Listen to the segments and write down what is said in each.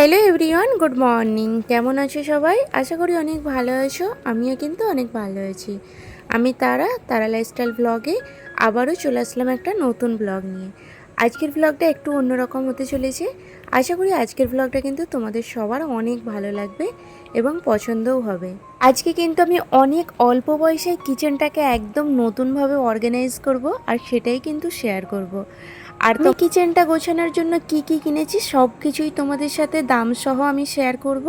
Hello everyone, good morning. কেমন আছো সবাই? আশা করি অনেক ভালো আছো, আমিও কিন্তু অনেক ভালো আছি। আমি তারা তারা লাইফস্টাইল ব্লগে আবারও চলে আসলাম একটা নতুন ব্লগ নিয়ে। আজকের ব্লগটা একটু অন্যরকম হতে চলেছে। আশা করি আজকের ব্লগটা কিন্তু তোমাদের সবার অনেক ভালো লাগবে এবং পছন্দও হবে। আজকে কিন্তু আমি অনেক অল্প বয়সে কিচেনটাকে একদম নতুনভাবে অর্গানাইজ করব আর সেটাই কিন্তু শেয়ার করব। আর তো কিচেনটা গোছানোর জন্য কি কি কিনেছি সব কিছুই তোমাদের সাথে দাম সহ আমি শেয়ার করব।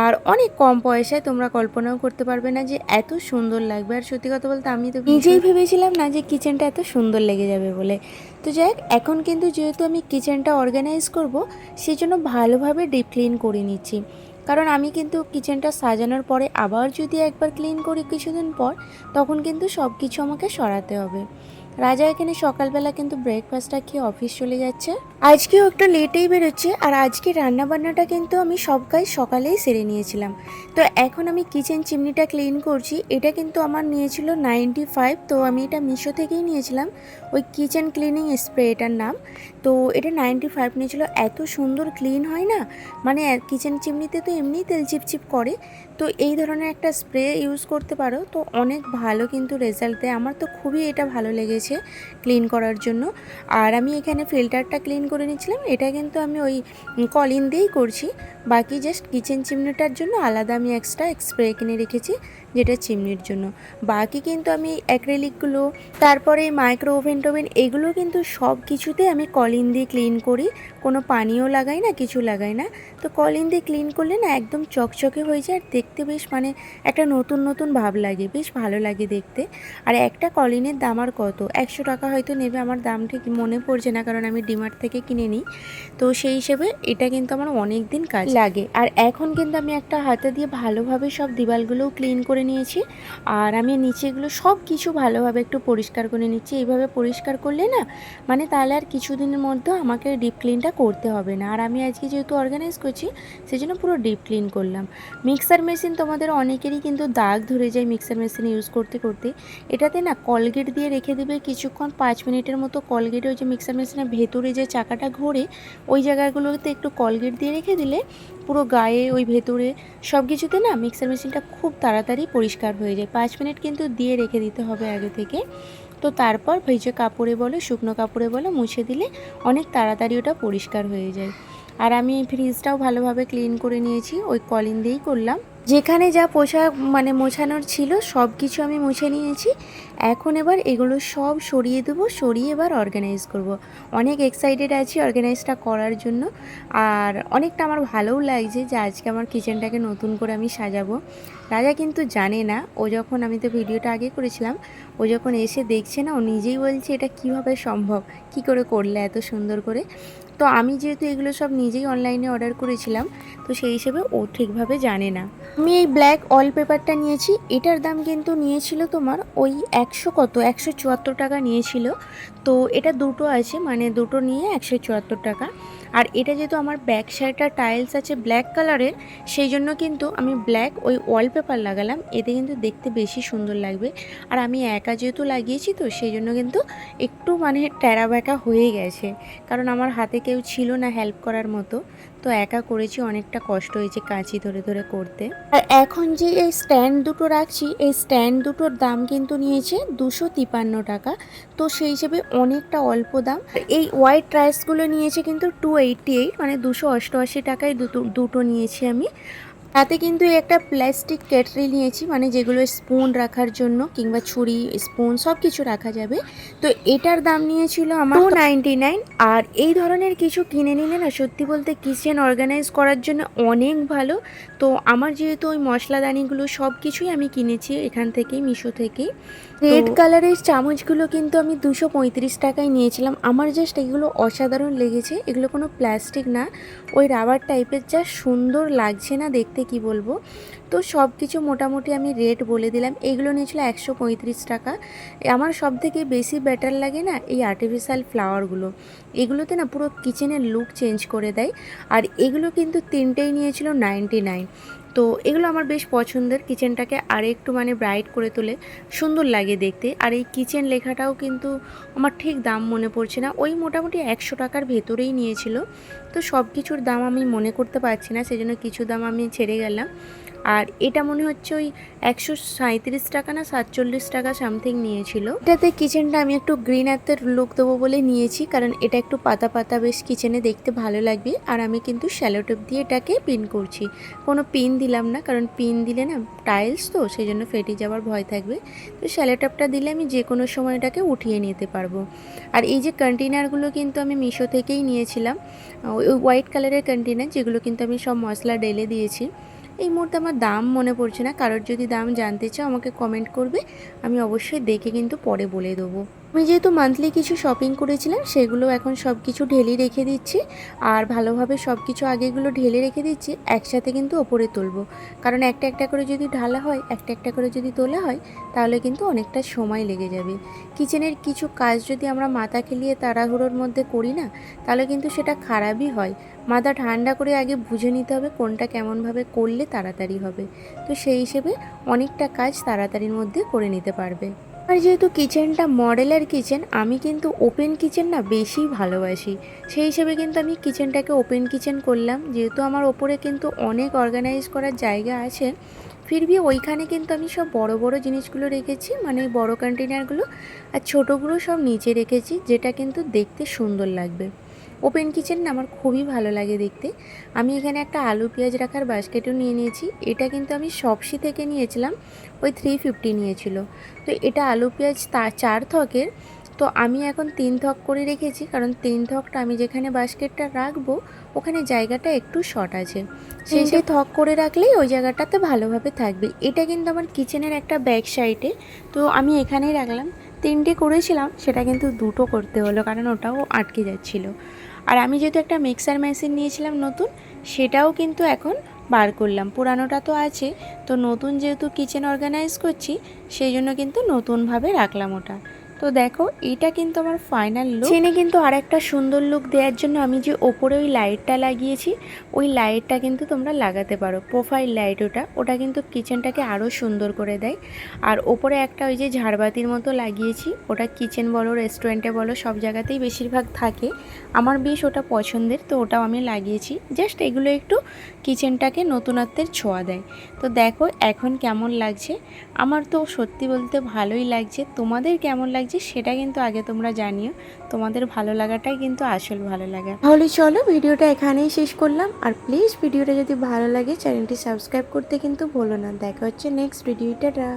আর অনেক কম পয়সায় তোমরা কল্পনাও করতে পারবে না যে এত সুন্দর লাগবে। আর সত্যি কথা বলতে আমি তো নিজেই ভেবেছিলাম না যে কিচেনটা এত সুন্দর লেগে যাবে বলে। তো যাই এখন কিন্তু যেহেতু আমি কিচেনটা অর্গানাইজ করব সেই জন্য ভালোভাবে ডিপ ক্লিন করে নিচ্ছি। কারণ আমি কিন্তু কিচেনটা সাজানোর পরে আবার যদি একবার ক্লিন করি কিছুদিন পর তখন কিন্তু সব কিছু আমাকে সরাতে হবে। রাজা এখানে সকালবেলা কিন্তু ব্রেকফাস্টটা খেয়ে অফিস চলে যাচ্ছে। আজকেও একটু লেটেই বেরোচ্ছে আর আজকে রান্না বান্নাটা কিন্তু আমি সব কাজ সকালেই সেরে নিয়েছিলাম। তো এখন আমি কিচেন চিমনিটা ক্লিন করছি, এটা কিন্তু আমার নিয়েছিল নাইনটি ফাইভ তো আমি এটা মিশো থেকেই নিয়েছিলাম। ওই কিচেন ক্লিনিং স্প্রে এটার নাম। তো এটা নাইনটি ফাইভ নিয়েছিল, এত সুন্দর ক্লিন হয় না? মানে কিচেন চিমনিতে তো এমনিই তেল চিপচিপ করে। তো এই ধরনের একটা স্প্রে ইউজ করতে পারো, তো অনেক ভালো কিন্তু রেজাল্ট দেয়। আমার তো খুবই এটা ভালো লেগেছে। ক্লিন করার জন্য। আর আমি এখানে ফিল্টারটা ক্লিন করে নিচ্ছিলাম এটা কিন্তু আমি ওই কলিন দিয়েই করছি। বাকি জাস্ট কিচেন চিমনিটার জন্য আলাদা আমি এক্সট্রা স্প্রে কিনে রেখেছি, যেটা চিমনির জন্য। বাকি কিন্তু আমি অ্যাক্রেলিকগুলো তারপরে মাইক্রো ওভেন টোভেন এগুলো কিন্তু সব কিছুতে আমি কলিন দিয়ে ক্লিন করি। কোনো পানিও লাগাই না, কিছু লাগাই না। তো কলিন দিয়ে ক্লিন করলে না একদম চকচকে হয়ে যায়, আর দেখতে বেশ মানে একটা নতুন নতুন ভাব লাগে। বেশ ভালো লাগে দেখতে। আর একটা কলিনের দাম আর কত? একশো টাকা হয়তো নেবে, আমার দাম ঠিক মনে পড়ছে না, কারণ আমি ডিমার্ট থেকে কিনে নিই। তো সেই হিসেবে এটা কিন্তু আমার অনেক দিন কাজ লাগে। আর এখন কিন্তু আমি একটা হাতে দিয়ে ভালোভাবে সব দিওয়ালগুলোও ক্লিন করে নিয়েছি। আর আমি নিচেগুলো সব কিছু ভালোভাবে একটু পরিষ্কার করে নিচ্ছি। এইভাবে পরিষ্কার করলে না মানে তাহলে আর কিছুদিনের মধ্যে আমাকে ডিপ ক্লিনটা করতে হবে না। আর আমি আজকে যেহেতু অর্গানাইজ করছি সেই জন্য পুরো ডিপ ক্লিন করলাম। মিক্সার মেশিন তোমাদের অনেকেরই কিন্তু দাগ ধরে যায় মিক্সার মেশিন ইউজ করতে করতে। এটাতে না কলগেট দিয়ে রেখে দেবে কিছুক্ষণ পাঁচ মিনিটের মতো কলগেট ওই যে মিক্সার মেশিনের ভেতরে যে চাকাটা ঘোরে, ওই জায়গাগুলোতে একটু কলগেট দিয়ে রেখে দিলে পুরো গায়ে ওই ভেতরে সব কিছুতে না মিক্সার মেশিনটা খুব তাড়াতাড়ি পরিষ্কার হয়ে যায়। পাঁচ মিনিট কিন্তু দিয়ে রেখে দিতে হবে আগে থেকে। তো তারপর ভেজে কাপড়ে বলো, শুকনো কাপড়ে বলো, মুছে দিলে অনেক তাড়াতাড়ি ওটা পরিষ্কার হয়ে যায়। আর আমি এই ফ্রিজটাও ভালোভাবে ক্লিন করে নিয়েছি, ওই কলিন দিয়েই করলাম। যেখানে যা পোশাক মানে মোছানোর ছিল সব কিছু আমি মুছে নিয়েছি। এখন এবার এগুলো সব সরিয়ে দেবো, সরিয়ে এবার অর্গানাইজ করব। অনেক এক্সাইটেড আছি অর্গানাইজটা করার জন্য। আর অনেকটা আমার ভালোও লাগছে যে আজকে আমার কিচেনটাকে নতুন করে আমি সাজাবো। রাজা কিন্তু জানে না, ও যখন আমি তো ভিডিওটা আগে করেছিলাম, ও যখন এসে দেখছে না, ও নিজেই বলছে, এটা কীভাবে সম্ভব? কি করে করলে এত সুন্দর করে? তো আমি যেহেতু এগুলো সব নিজেই অনলাইনে অর্ডার করেছিলাম, তো সেই হিসেবে ও ঠিকভাবে জানে না। আমি এই ব্ল্যাক অল পেপারটা নিয়েছি, এটার দাম কিন্তু নিয়েছিল তোমার ওই একশো কত, একশো চুয়াত্তর টাকা নিয়েছিল। তো এটা দুটো আছে মানে দুটো নিয়ে একশো চুয়াত্তর টাকা। আর এটা যেহেতু আমার ব্যাক সাইডটা টাইলস আছে ব্ল্যাক কালারের সেই জন্য কিন্তু আমি ব্ল্যাক ওই ওয়ালপেপার লাগালাম। এতে কিন্তু দেখতে বেশি সুন্দর লাগবে। আর আমি একা যেহেতু লাগিয়েছি তো, সেই জন্য কিন্তু একটু মানে ট্যারা ব্যাকা হয়ে গেছে। কারণ আমার হাতে কেউ ছিল না হেল্প করার মতো। তো একা করেছি, অনেকটা কষ্ট হয়েছে কাঁচি ধরে ধরে করতে। আর এখন যে এই স্ট্যান্ড দুটো রাখছি, এই স্ট্যান্ড দুটোর দাম কিন্তু নিয়েছে দুশো তিপান্ন টাকা। তো সেই হিসেবে অনেকটা অল্প দাম। এই হোয়াইট রাইসগুলো নিয়েছে কিন্তু টু এইটটি এইট মানে দুশো অষ্টআশি টাকায় দুটো দুটো নিয়েছি আমি। তাতে কিন্তু একটা প্লাস্টিক ক্যাটরি নিয়েছি মানে যেগুলো স্পুন রাখার জন্য কিংবা ছুরি স্পুন সব কিছু রাখা যাবে। তো এটার দাম নিয়েছিল আমার টু নাইনটি নাইন আর এই ধরনের কিছু কিনে নিলে না সত্যি বলতে কিচেন অর্গানাইজ করার জন্য অনেক ভালো। তো আমার যেহেতু ওই মশলাদানিগুলো সব কিছুই আমি কিনেছি এখান থেকেই মিশো থেকেই রেড কালারের চামচগুলো কিন্তু আমি দুশো পঁয়ত্রিশ টাকায় নিয়েছিলাম। আমার জাস্ট এগুলো অসাধারণ লেগেছে এগুলো কোনো প্লাস্টিক না। ওই রাবার টাইপের যা সুন্দর লাগছে না দেখতে কি বলব? তো সব কিছু মোটামুটি আমি রেট বলে দিলাম। এইগুলো নিয়েছিল একশো পঁয়ত্রিশ টাকা। আমার সব থেকে বেশি বেটার লাগে না এই আর্টিফিশিয়াল ফ্লাওয়ারগুলো এগুলোতে না পুরো কিচেনের লুক চেঞ্জ করে দেয়। আর এগুলো কিন্তু তিনটেই নিয়েছিল নাইনটি নাইন তো এগুলো আমার বেশ পছন্দের। কিচেনটাকে আর একটু মানে ব্রাইট করে তোলে, সুন্দর লাগে দেখতে। আর এই কিচেন লেখাটাও কিন্তু আমার ঠিক দাম মনে পড়ছে না। ওই মোটামুটি একশো টাকার ভেতরেই নিয়েছিল। তো সব কিছুর দাম আমি মনে করতে পারছি না, সেজন্য কিছু দাম আমি ছেড়ে গেলাম। আর এটা মনে হচ্ছে ওই একশো সাঁত্রিশ টাকা না সাতচল্লিশ টাকা সামথিং নিয়েছিল। এটাতে কিচেনটা আমি একটু গ্রিন আর্থের লুক দেবো বলে নিয়েছি, কারণ এটা একটু পাতা পাতা বেশ কিচেনে দেখতে ভালো লাগবে। আর আমি কিন্তু শ্যালোটেপ দিয়ে এটাকে পিন করছি। কোনো পিন দিলাম না, কারণ পিন দিলে না টাইলস তো, সেই জন্য ফেটে যাওয়ার ভয় থাকবে। তো শ্যালোটেপটা দিলে আমি যে কোনো সময় এটাকে উঠিয়ে নিতে পারব। আর এই যে কন্টেনারগুলো কিন্তু আমি মিশো থেকেই নিয়েছিলাম, ওই হোয়াইট কালারের কন্টেনার যেগুলো কিন্তু আমি সব মশলা ঢেলে দিয়েছি। এই মুহূর্তে আমার দাম মনে পড়ছে না। কারোর যদি দাম জানতে চাও, আমাকে কমেন্ট করবে। আমি অবশ্যই দেখে কিন্তু পরে বলে দেবো। আমি যেহেতু মান্থলি কিছু শপিং করেছিলাম, সেগুলো এখন সব কিছু ঢেলে রেখে দিচ্ছি। আর ভালোভাবে সব কিছু আগেগুলো ঢেলে রেখে দিচ্ছি, একসাথে কিন্তু ওপরে তুলবো। কারণ একটা একটা করে যদি ঢালা হয়, একটা একটা করে যদি তোলা হয়, তাহলে কিন্তু অনেকটা সময় লেগে যাবে। কিচেনের কিছু কাজ যদি আমরা মাথা খেলিয়ে তাড়াহুড়োর মধ্যে করি না, তাহলে কিন্তু সেটা খারাপই হয়। মাথা ঠান্ডা করে আগে বুঝে নিতে হবে, কোনটা কেমনভাবে করলে তাড়াতাড়ি হবে। তো সেই হিসেবে অনেকটা কাজ তাড়াতাড়ির মধ্যে করে নিতে পারবে। আর যেহেতু কিচেনটা মডেলের কিচেন, আমি কিন্তু ওপেন কিচেন না বেশি ভালোবাসি। সেই হিসেবে কিন্তু আমি কিচেনটাকে ওপেন কিচেন করলাম। যেহেতু আমার ওপরে কিন্তু অনেক অর্গানাইজ করার জায়গা আছে ফিরবি ওইখানে কিন্তু আমি সব বড় বড় জিনিসগুলো রেখেছি মানে বড় কন্টেনারগুলো আর ছোটোগুলো সব নিচে রেখেছি, যেটা কিন্তু দেখতে সুন্দর লাগবে। ওপেন কিচেন না আমার খুবই ভালো লাগে দেখতে। আমি এখানে একটা আলু পেঁয়াজ রাখার বাস্কেটও নিয়ে নিয়েছি। এটা কিন্তু আমি সবসি থেকে নিয়েছিলাম ওই থ্রি ফিফটি নিয়েছিল। তো এটা আলু পেঁয়াজ তা চার থকের তো আমি এখন তিন থক করে রেখেছি কারণ তিন থকটা আমি যেখানে বাস্কেটটা রাখব ওখানে জায়গাটা একটু শর্ট আছে। সেই সেই থক করে রাখলেই ওই জায়গাটাতে ভালোভাবে থাকবে। এটা কিন্তু আমার কিচেনের একটা ব্যাক সাইডে তো আমি এখানেই রাখলাম। তিনটে করেছিলাম সেটা কিন্তু দুটো করতে হলো কারণ ওটাও আটকে যাচ্ছিল। আর আমি যেহেতু একটা মিক্সার মেশিন নিয়েছিলাম নতুন, সেটাও কিন্তু এখন বার করলাম। পুরানোটা তো আছে, তো নতুন যেহেতু কিচেন অর্গানাইজ করছি, সেই জন্য কিন্তু নতুনভাবে রাখলাম ওটা। তো দেখো, এটা কিন্তু আমার ফাইনাল লুক চেনে কিন্তু আর একটা সুন্দর লুক দেওয়ার জন্য আমি যে ওপরে ওই লাইটটা লাগিয়েছি, ওই লাইটটা কিন্তু তোমরা লাগাতে পারো। প্রোফাইল লাইট ওটা ওটা কিন্তু কিচেনটাকে আরও সুন্দর করে দেয়। আর ওপরে একটা ওই যে ঝাড়বাতির মতো লাগিয়েছি, ওটা কিচেন বলো রেস্টুরেন্টে বলো, সব জায়গাতেই বেশিরভাগ থাকে। আমার বেশ ওটা পছন্দের, তো ওটাও আমি লাগিয়েছি। জাস্ট এগুলো একটু কিচেনটাকে নতুনত্বের ছোঁয়া দেয়। তো দেখো, এখন কেমন লাগছে? আমার তো সত্যি বলতে ভালোই লাগছে। তোমাদের কেমন লাগছে? সেটা কিন্তু আগে তোমরা জানিও। তোমাদের ভালো লাগাটাই কিন্তু আসল ভালো লাগা। তাহলে চলো ভিডিওটা এখানেই শেষ করলাম। আর প্লিজ ভিডিওটা যদি ভালো লাগে চ্যানেলটি সাবস্ক্রাইব করতে কিন্তু ভুলো না। দেখা হচ্ছে নেক্সট ভিডিওটা